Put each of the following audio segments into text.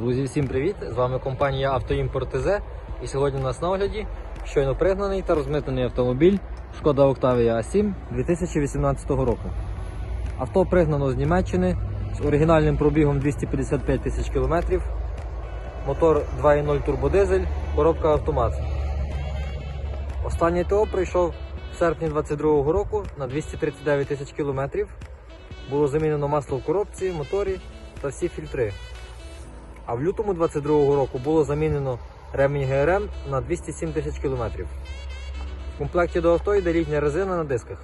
Друзі, всім привіт! З вами компанія Автоімпорт ТЗ. І сьогодні у нас на огляді щойно пригнаний та розмитнений автомобіль Шкода Octavia A7 2018 року. Авто пригнано з Німеччини з оригінальним пробігом 255 тисяч кілометрів, мотор 2.0 турбодизель, коробка автомат. Останній ТО прийшов в серпні 2022 року на 239 тисяч кілометрів. Було замінено масло в коробці, моторі та всі фільтри. А в лютому 22-го року було замінено ремінь ГРМ на 207 тисяч кілометрів. В комплекті до авто йде літня резина на дисках.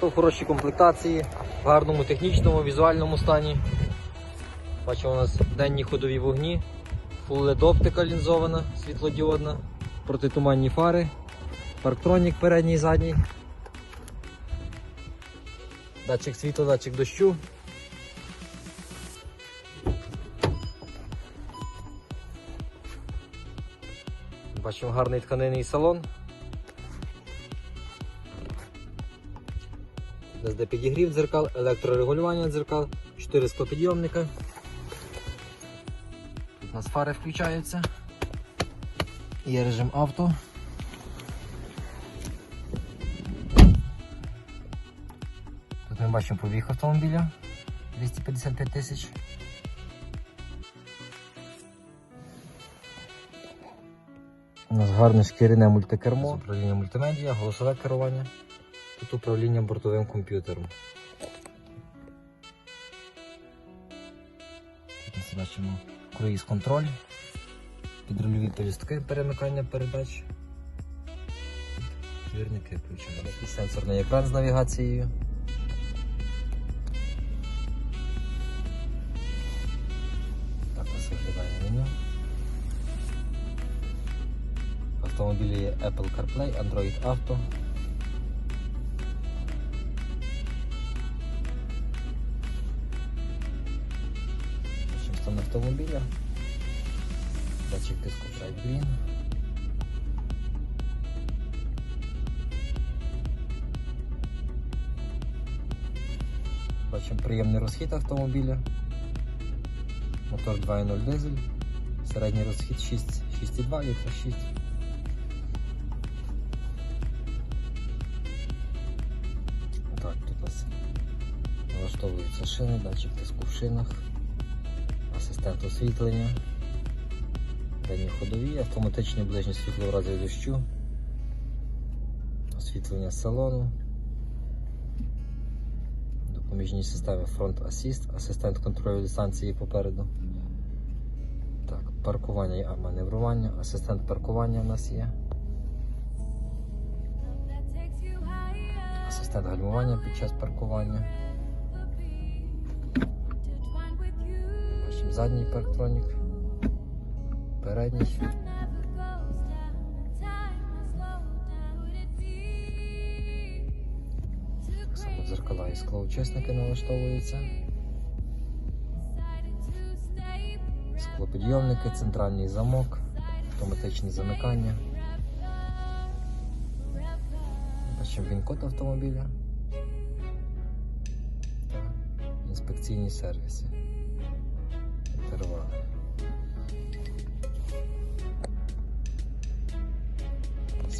То в хорошій комплектації, в гарному технічному, візуальному стані. Бачимо у нас денні ходові вогні, Full LED оптика лінзована, світлодіодна, протитуманні фари, парктронік передній і задній, датчик світла, датчик дощу. Бачимо гарний тканинний салон. СД підігрів дзеркал, електрорегулювання дзеркал, 4 склопідйомника. Тут у нас фари включаються. Є режим авто. Тут ми бачимо побіг автомобіля 255 тисяч. У нас гарне шкіряне мультикермо, управління мультимедіа, голосове керування. Тут управління бортовим комп'ютером. Тут ми бачимо круїз контроль, підрульові полістки перемикання передач. Двірники включені. Сенсорний екран з навігацією. Автомобілі є Apple CarPlay, Android Auto. Стан автомобіля. Датчик тиску Drive Green. Бачимо приємний розхід автомобіля. Мотор 2.0 дизель. Середній розхід 6, 6,2 літра 6. Налаштовуються шини, датчик тиску в шинах, асистент освітлення, денні ходові, автоматичне ближнє світло в разі дощу, освітлення салону, допоміжні системи Front Assist, асистент контролю дистанції попереду. Так, паркування і маневрування, асистент паркування у нас є. Асистент гальмування під час паркування. Задній парктронік, передній. Само дзеркала і склоучисники налаштовуються. Склопідйомники, центральний замок, автоматичні замикання. Бачимо він-код автомобіля інспекційні сервіси.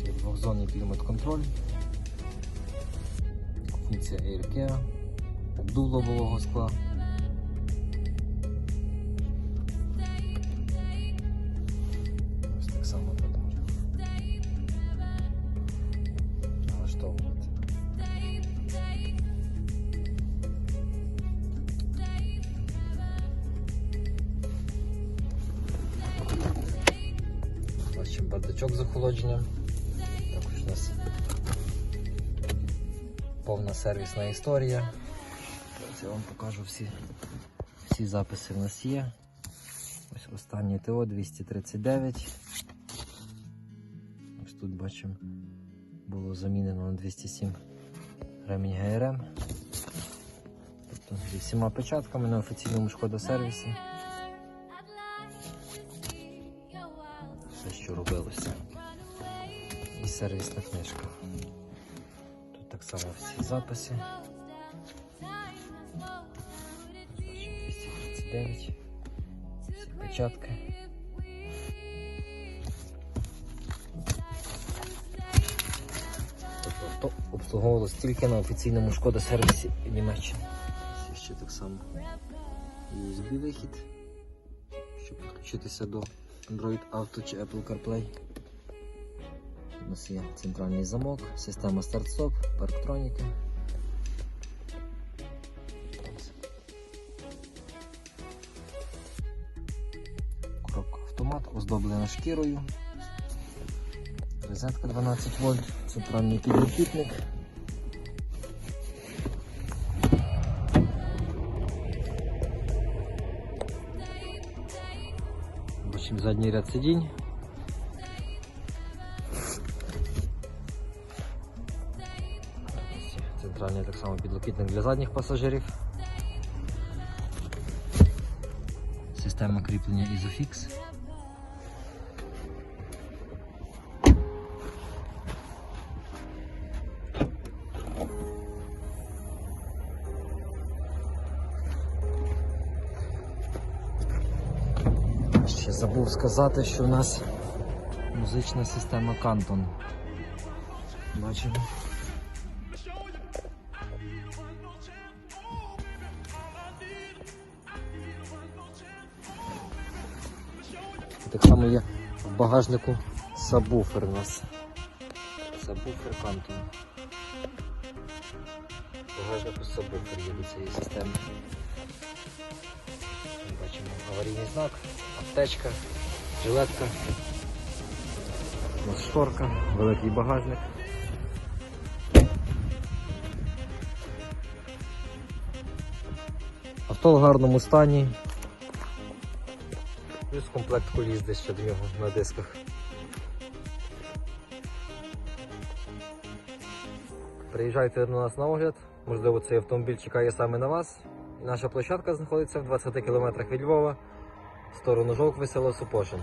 Є двохзонний клімат-контроль, функція AirCare, обдув лобового скла. Ось так само тут можна налаштовувати. Бардачок з охолодженням. У нас повна сервісна історія. Зараз я вам покажу всі, всі записи в нас є. Ось останнє ТО 239. Ось тут бачимо, було замінено на 207 ремінь ГРМ. Тобто зі всіма печатками на офіційному шкода сервісі. Все, що робилося. Сервісна книжка. Тут так само всі записи. Бачимо, 29. Всі печатки. Тобто обслуговувалось тільки на офіційному шкода сервісі в Німеччині. Ще так само USB вихід, щоб підключитися до Android Auto чи Apple CarPlay. У нас є центральний замок, система старт-стоп, парктроніка. Коробка автомат, оздоблена шкірою. Розетка 12 вольт, центральний підлокітник. Бачимо задній ряд сидінь. Так само підлокітник для задніх пасажирів. Система кріплення Isofix. Ще забув сказати, що у нас музична система Canton. Бачимо. Так само є в багажнику сабвуфер у нас. Сабвуфер Canton. В багажнику сабвуфер є до цієї системи. Бачимо аварійний знак, аптечка, жилетка, шторка, великий багажник. Авто в гарному стані. Плюс комплект коліс десь ще до нього на дисках. Приїжджайте до нас на огляд. Можливо, цей автомобіль чекає саме на вас. Наша площадка знаходиться в 20 км від Львова в сторону Жовкви, село Супошин.